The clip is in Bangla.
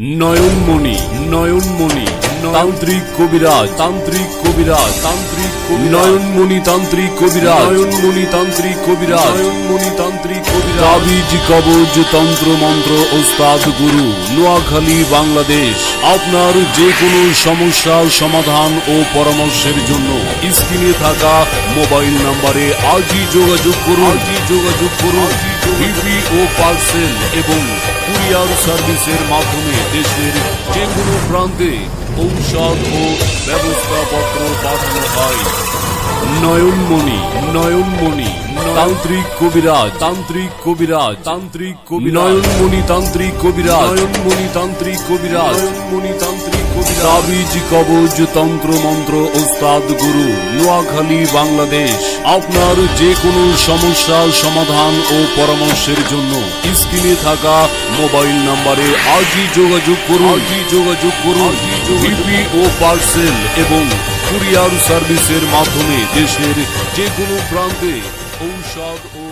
নয়নমণি নয়নমণি, তান্ত্রিক কবিরাজ তান্ত্রিক কবিরাজ, তান্ত্রিক নয়নমণি, তান্ত্রিক কবিরাজ। নয়নমণি, তান্ত্রিক কবিরাজ। নয়নমণি, তান্ত্রিক কবিরাজ। কবজ তন্ত্র মন্ত্র ওস্তাদ গুরু, নোয়াখালী, বাংলাদেশ। আপনার যে কোনো সমস্যার সমাধান ও পরামর্শের জন্য স্ক্রিনে থাকা মোবাইল নম্বরে আজই যোগাযোগ করুন। আজই যোগাযোগ করুন। ও পার্সেল এবং কুরিয়ার সার্ভিসের মাধ্যমে দেশের যে কোনো প্রান্তে ঔষধ ও ব্যবস্থাপত্র পাঠানো হয়। নয়নমণি নয়নমণি। তান্ত্রিক কবিরাজ তান্ত্রিক কবিরাজ তান্ত্রিক কবি নয়নমণি তান্ত্রিক কবিরাজ নয়নমণি তান্ত্রিক কবিরাজ। নয়নমণি তান্ত্রিক কবিরাজ। তাবিজ কবজ তন্ত্র মন্ত্র ওস্তাদ গুরু নোয়াখালী বাংলাদেশ। আপনার যে কোনো সমস্যার সমাধান ও পরামর্শের জন্য স্ক্রিনে থাকা মোবাইল নম্বরে আজই যোগাযোগ করুন। আজই যোগাযোগ করুন। ও পার্সেল এবং কুরিয়ার সার্ভিসের মাধ্যমে দেশের যে কোনো প্রান্তে ঔষধ ও